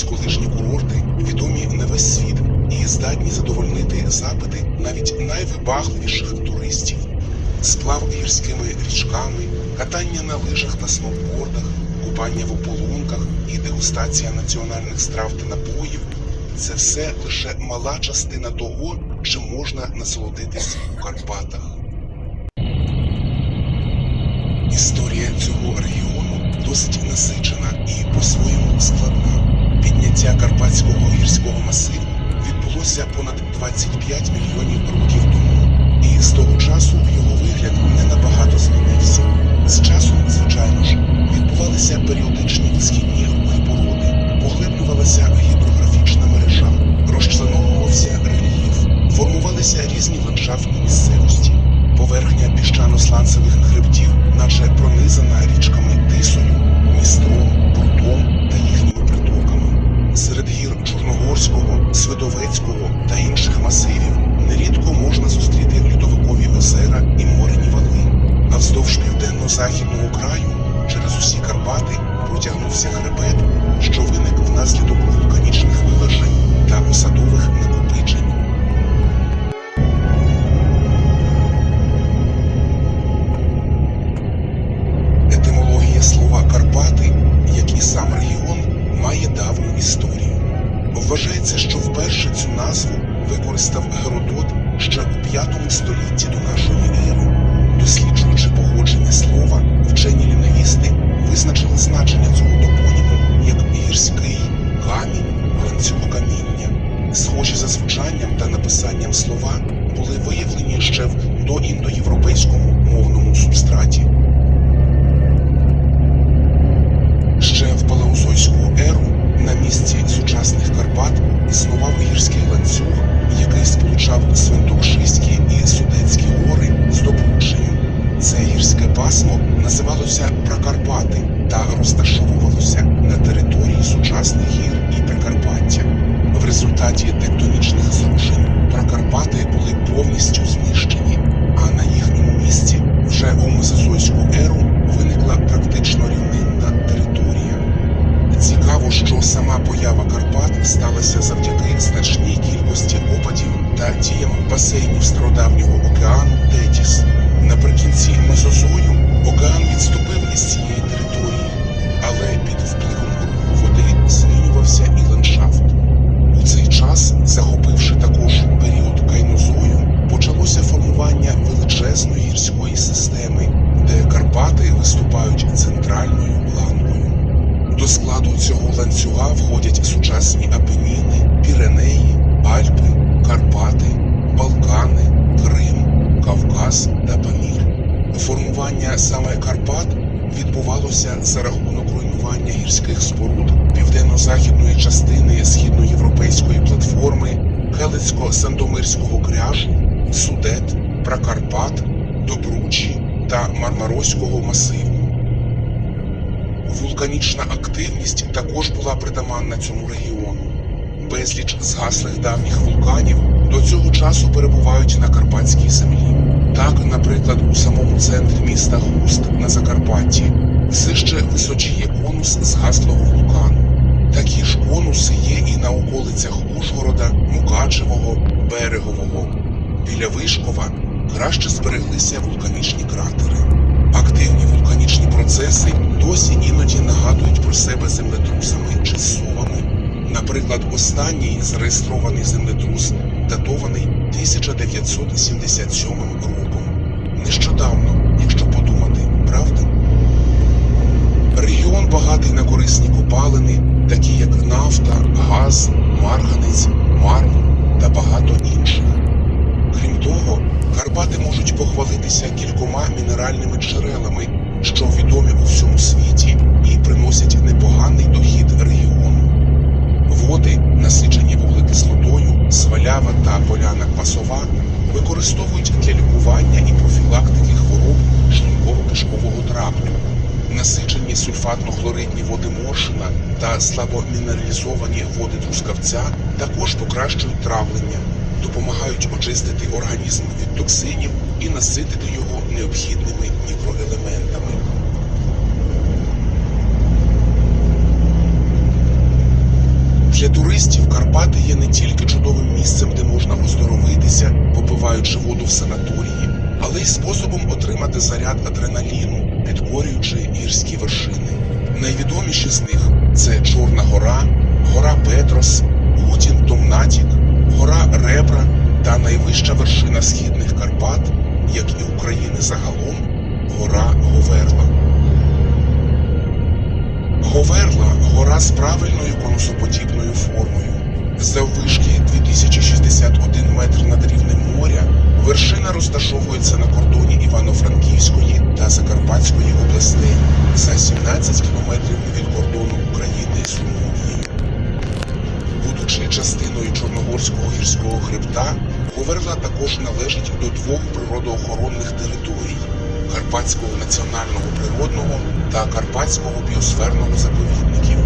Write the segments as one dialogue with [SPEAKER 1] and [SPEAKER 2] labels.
[SPEAKER 1] Місцеві гірськолижні курорти відомі на весь світ і здатні задовольнити запити навіть найвибагливіших туристів. Сплав гірськими річками, катання на лижах та сноубордах, купання в ополонках і дегустація національних страв та напоїв це все лише мала частина того, чим можна насолодитись у Карпатах. Історія цього регіону досить насичена і по-своєму складна. Підняття Карпатського гірського масиву відбулося понад 25 мільйонів років тому, і з того часу його вигляд не набагато змінився. З часом, звичайно ж, відбувалися періодичні східні рухи породи, поглиблювалася гідрографічна мережа, розчленовувався рельєф, формувалися різні ландшафтні місцевості. Поверхня піщано-сланцевих хребтів, наче пронизана річками використав Геродот ще у 5 столітті до нашої ери. Досліджуючи походження слова, вчені лінгвісти визначили значення цього топоніму як гірський, камінь, ланцюг каміння. Схожі за звучанням та написанням слова були виявлені ще в доіндоєвропейському мовному субстраті. Ще в палеозойську еру на місці сучасних Карпат існував гірський ланцюг, який сполучав Свинтокшиські і Судецькі гори з Добручею. Це гірське пасмо називалося Пракарпати та розташовувалося на території сучасних гір і Прикарпаття. В результаті тектонічних сама поява Карпат сталася завдяки значній кількості опадів та діям басейнів стародавнього океану Тетіс. Наприкінці Мезозою океан відступив із цієї території, але під впливом води змінювався і ландшафт. У цей час, захопивши також період Формування саме Карпат відбувалося за рахунок руйнування гірських споруд південно-західної частини східноєвропейської платформи, Келицько-Сандомирського кряжу, Судет, Пракарпат, Добручі та Мармароського масиву. Вулканічна активність також була притаманна цьому регіону. Безліч згаслих давніх вулканів до цього часу перебувають на Карпатській землі. Так, наприклад, у самому центрі міста Хуст на Закарпатті все ще височіє конус згаслого вулкану. Такі ж конуси є і на околицях Ужгорода, Мукачевого, Берегового. Біля Вишкова краще збереглися вулканічні кратери. Активні вулканічні процеси досі іноді нагадують про себе землетрусами чи совами. Наприклад, останній зареєстрований землетрус датований 1977 роком. Нещодавно, якщо подумати, правда? Регіон багатий на корисні копалини, такі як нафта, газ, марганець, мармур та багато інших. Крім того, Карпати можуть похвалитися кількома мінеральними джерелами, що відомі у всьому світі і приносять непоганий дохід регіону. Води, насичені вуглекислотою, свалява та поляна квасова використовують для лікування і профілактики хвороб шлунково-кишкового траплю. Насичені сульфатно-хлоридні води моршина та слабомінералізовані води трускавця також покращують травлення, допомагають очистити організм від токсинів і наситити його необхідними мікроелементами. Для туристів Карпати є не тільки місцем, де можна оздоровитися, попиваючи воду в санаторії, але й способом отримати заряд адреналіну, підкорюючи гірські вершини. Найвідоміші з них це Чорна гора, гора Петрос, Гутін Томнатік, гора Ребра та найвища вершина східних Карпат, як і України загалом, гора Говерла. Говерла гора з правильною конусоподібною формою. Заввишки 2061 метр над рівнем моря вершина розташовується на кордоні Івано-Франківської та Закарпатської областей за 17 кілометрів від кордону України з Румунією. Будучи частиною Чорногорського гірського хребта, Говерла також належить до двох природоохоронних територій Карпатського національного природного та Карпатського біосферного заповідників.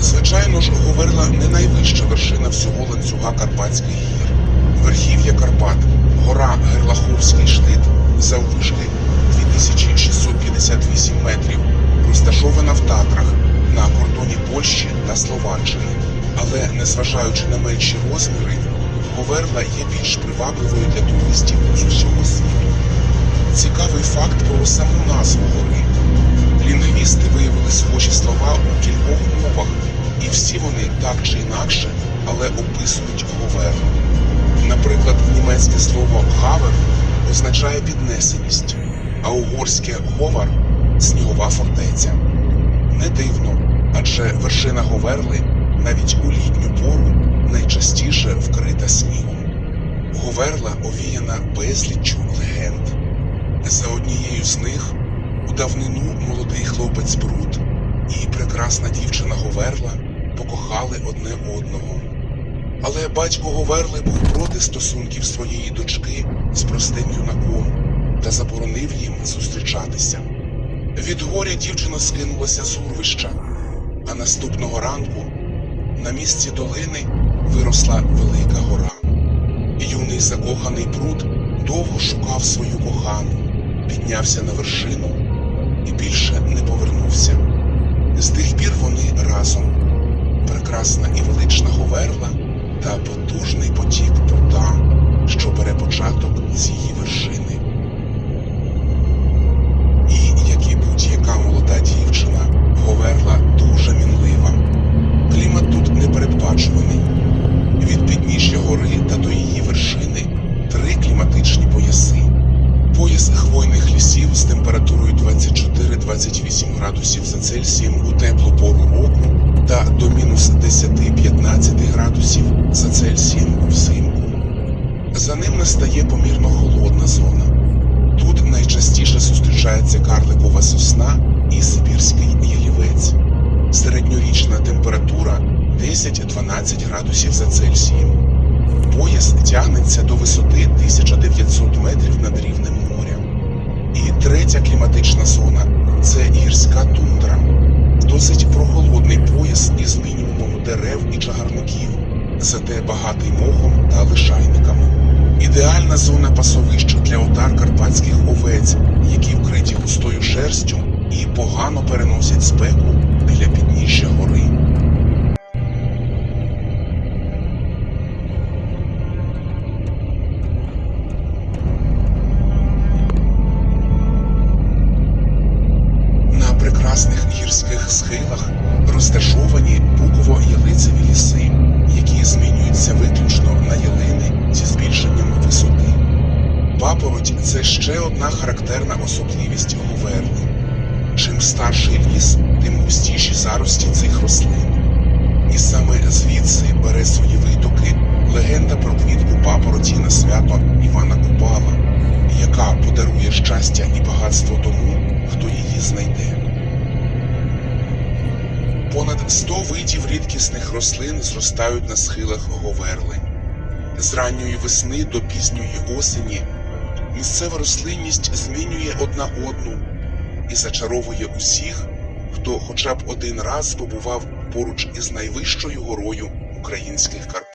[SPEAKER 1] Звичайно ж, Говерла не найвища вершина всього ланцюга Карпатських гір. Верхів'я Карпат, гора Герлаховський штит заввишки 2658 метрів, розташована в Татрах на кордоні Польщі та Словаччини. Але незважаючи на менші розміри, Говерла є більш привабливою для туристів з усього світу. Цікавий факт про саму назву гори. Лінгвісти виявили схожі слова у кількох мовах, і всі вони так чи інакше, але описують Говерлу. Наприклад, німецьке слово гавер означає піднесеність, а угорське говар снігова фортеця. Не дивно, адже вершина Говерли навіть у літню пору найчастіше вкрита снігом. Говерла овіяна безліччю легенд. За однією з них у давнину молодий хлопець Брут і прекрасна дівчина Говерла покохали одне одного. Але батько Говерли був проти стосунків своєї дочки з простим юнаком та заборонив їм зустрічатися. Від горя дівчина скинулася з урвища, а наступного ранку на місці долини виросла велика гора. Юний закоханий пруд довго шукав свою кохану, піднявся на вершину і більше не повернувся. З тих пір вони разом. Прекрасна і велична Говерла та потужний потік пруда, що бере початок з її вершини. І, як і будь-яка молода дівчина, Говерла дуже мінлива. Клімат тут непередбачуваний. Від підніжжя гори та до її вершини три кліматичні пояси. Пояс хвойних лісів з температурою 24-28 градусів за Цельсієм у теплу пору року та до мінус 10-15 градусів за Цельсієм взимку. За ним настає помірно холодна зона. Тут найчастіше зустрічається карликова сосна і сибірський ялівець. Середньорічна температура 10-12 градусів за Цельсієм. Пояс тягнеться до висоти 1900 метрів над рівнем моря. І третя кліматична зона це гірська тундра. Досить прохолодний пояс із мінімумом дерев і чагарників, зате багатий мохом та лишайниками. Ідеальна зона пасовища для отар карпатських овець, які вкриті густою шерстю і погано переносять спеку біля підніжжя гори. Схилах розташовані буково-ялицеві ліси, які змінюються виключно на ялини зі збільшенням висоти. Папороть це ще одна характерна особливість Говерли. Чим старший ліс, тим густіші зарості цих рослин. І саме звідси бере свої витоки легенда про квітку папороті на свято Івана Купала, яка подарує щастя і багатство тому, хто її знайде. Понад 100 видів рідкісних рослин зростають на схилах Говерли. З ранньої весни до пізньої осені місцева рослинність змінює одна одну і зачаровує усіх, хто хоча б один раз побував поруч із найвищою горою українських Карпат.